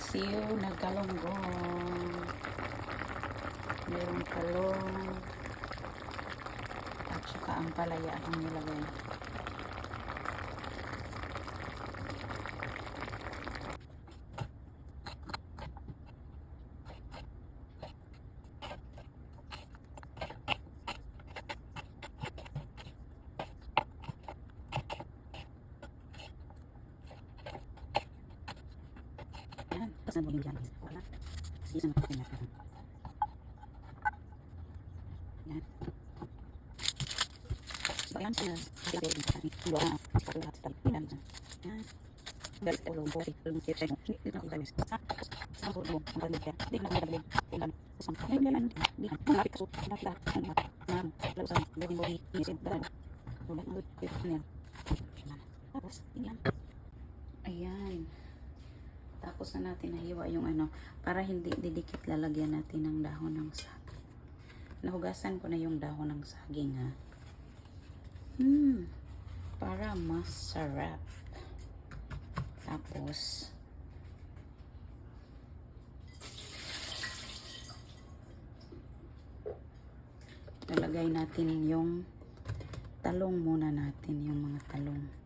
paksiw na galonggong. Merong talong. At saka ang palaya ang nilagay. Yan. Tapos na mo guys. Wala. Kasi isang natin natin. Yan. So, ayan. Kasi ako yung kami. Iwa na. Lahat sa tabi. Yan. Yan. Dahil sa ulong body. Ulong tip sa'yo. Hindi na ako tayo. Sa sa ang ulong. Ang balik siya. Hindi na ako nagaling. Ulan. Sa sampa. Ngayon yan. Hindi na. Malapit ka so. Malapit ka. Ang mga. Lago sa body body. Inisip. Dahil. Ulan. Ulan. Yan. Tapos. Yan. Ayan. Tapos na natin nahiwa yung ano, para hindi didikit lalagyan natin ng dahon ng saging. Nahugasan ko na yung dahon ng saging ha. Hmm, para masarap. Tapos, lalagay natin yung talong muna natin, yung mga talong.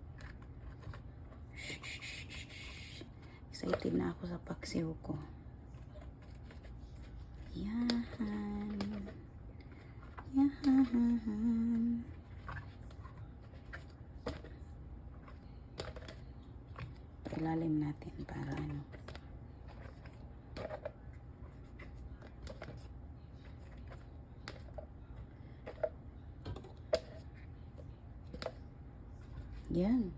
Excited na ako sa paksiw ko. Yan. Yan. Ilalim natin para ano. Yan.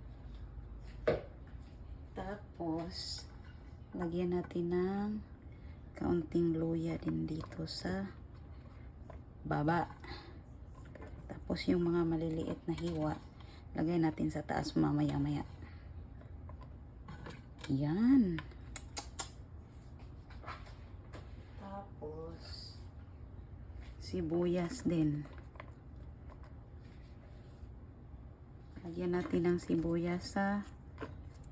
Tapos, lagyan natin ng kaunting luya din dito sa baba. Tapos yung mga maliliit na hiwa, lagay natin sa taas mamaya-maya. Yan. Tapos, sibuyas din. Lagyan natin ng sibuyas sa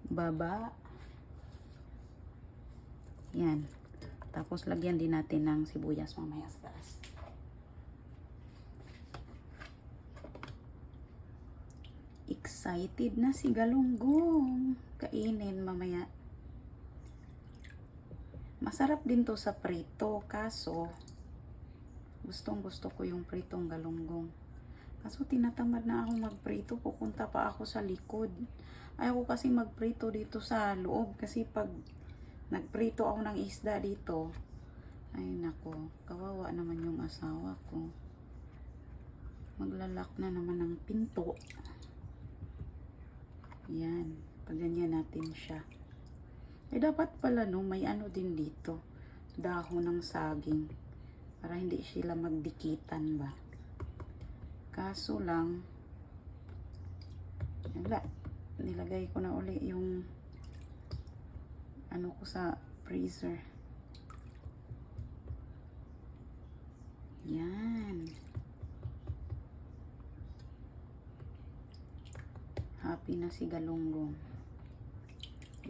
baba. Yan. Tapos lagyan din natin ng sibuyas mamaya sa taas. Excited na si Galunggong. Kainin mamaya. Masarap din to sa prito. Kaso, gustong gusto ko yung pritong galunggong. Kaso tinatamad na ako magprito. Pupunta pa ako sa likod. Ayaw ko kasi magprito dito sa loob. Kasi pag nagprito ako ng isda dito, ay nako, kawawa naman yung asawa ko. Maglalak na naman ng pinto. Yan. Paganyan natin siya. Eh, dapat pala, no, may ano din dito. Dahon ng saging. Para hindi sila magdikitan ba. Kaso lang, wala. Nilagay ko na uli yung ano ko sa freezer. Yan. Happy na si Galunggong.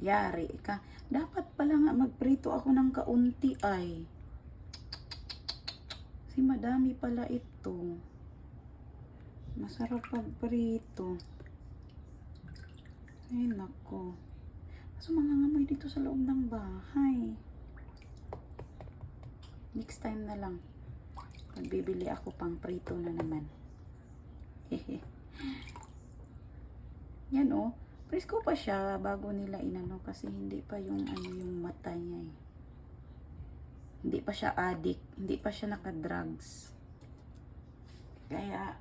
Yari ka. Dapat pala nga magprito ako ng kaunti ay. Si madami pala ito. Masarap pagprito. Ay, nako. Kaso mangangamoy dito sa loob ng bahay. Next time na lang. Pagbibili ako pang prito na naman. Hehe. Yan oh. Presko pa siya bago nila inano kasi hindi pa yung ano yung mata niya eh. Hindi pa siya addict. Hindi pa siya naka-drugs. Kaya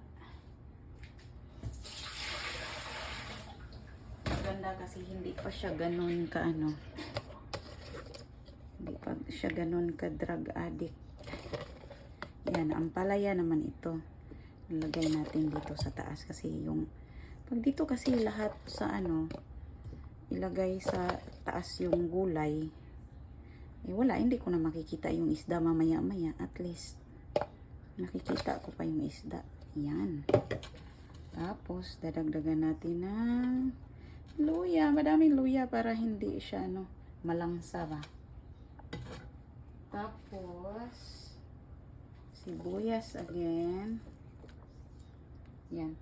maganda kasi hindi pa siya ganun ka ano. Hindi pa siya ganun ka drug addict. Yan, ang palaya naman ito. Nilagay natin dito sa taas kasi yung pag dito kasi lahat sa ano ilagay sa taas yung gulay eh wala, hindi ko na makikita yung isda mamaya maya at least nakikita ko pa yung isda yan tapos dadagdagan natin ng luya madaming luya para hindi siya ano malangsa Tapos, sibuyas again. Yan.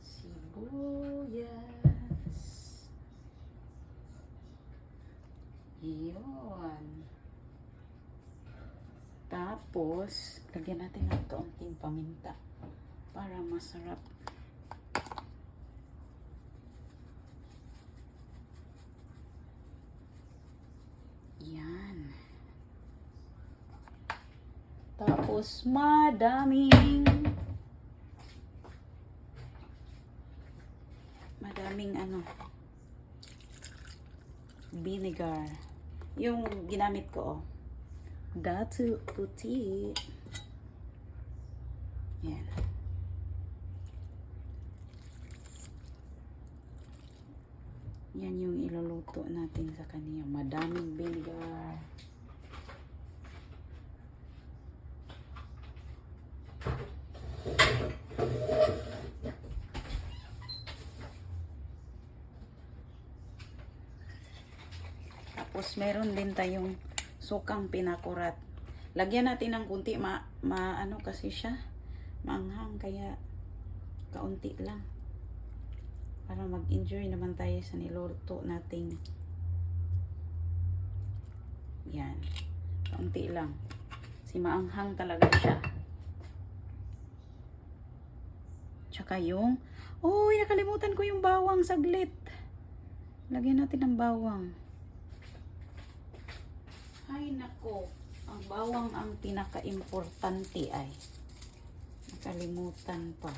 Sibuyas. Yun. Tapos, lagyan natin ng kaunting paminta para masarap. Yan. Tapos, madaming madaming ano vinegar. Yung ginamit ko, oh. Datu puti. Yan. Yan yung iluluto natin sa kanya. Madaming vinegar. Tapos meron din tayong sukang pinakurat. Lagyan natin ng kunti ma, ma ano kasi siya maanghang kaya kaunti lang para mag-enjoy naman tayo sa niluto nating yan. Kaunti lang. Si maanghang talaga siya. Tsaka yung uy nakalimutan ko yung bawang saglit. Lagyan natin ng bawang. Ay nako ang bawang ang pinaka-importante ay. Nakalimutan pa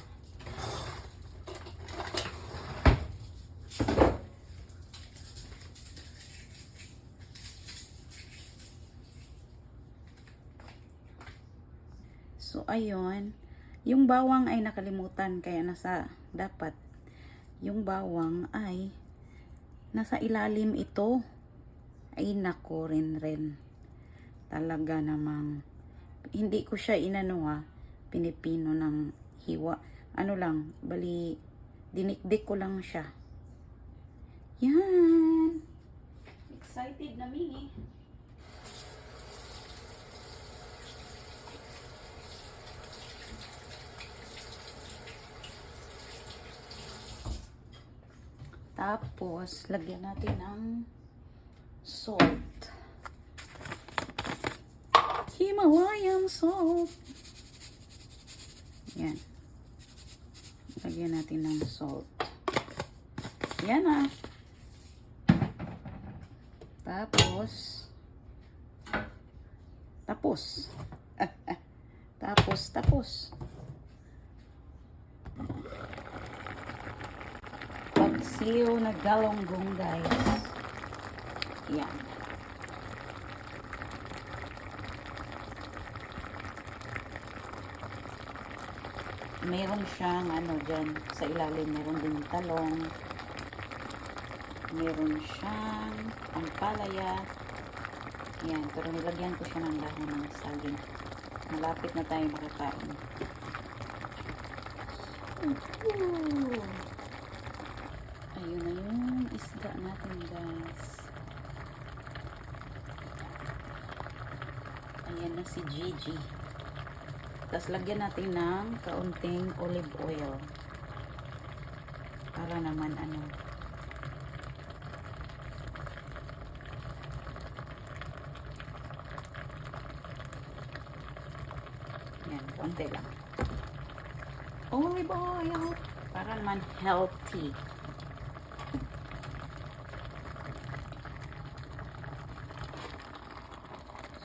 So, ayun. Yung bawang ay nakalimutan. Kaya nasa, dapat, yung bawang ay nasa ilalim ito. Ay, nako rin rin. Talaga namang, hindi ko siya inano ha, pinipino ng hiwa. Ano lang, bali, dinikdik ko lang siya. Yan. Excited na mi. Tapos, lagyan natin ng salt. Himalayan salt. Yan. Lagyan natin ng salt. Yan ah. Tapos, tapos. tapos, tapos. Paksiw na galonggong guys. Yan. Meron siyang ano dyan sa ilalim. Meron din talong. Meron siyang ampalaya. Yan. Pero nilagyan ko siya ng dahon ng saging. Malapit na tayo makakain. Ooh. Ayun na yung isda natin guys. Ayan na si Gigi. Tapos lagyan natin ng kaunting olive oil. Para naman ano. Yan, kaunti lang. Olive oil. Para naman healthy.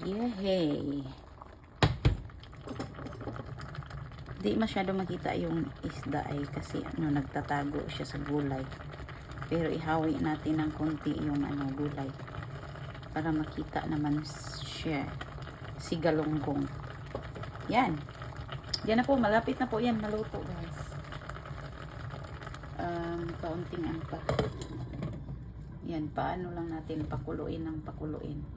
Yehey. Di masyado makita yung isda ay kasi ano nagtatago siya sa gulay. Pero ihawi natin ng konti yung ano gulay para makita naman siya si galunggong. Yan. Yan na po, malapit na po yan maluto guys. Um, kaunting ano pa. Yan, paano lang natin pakuluin ng pakuluin.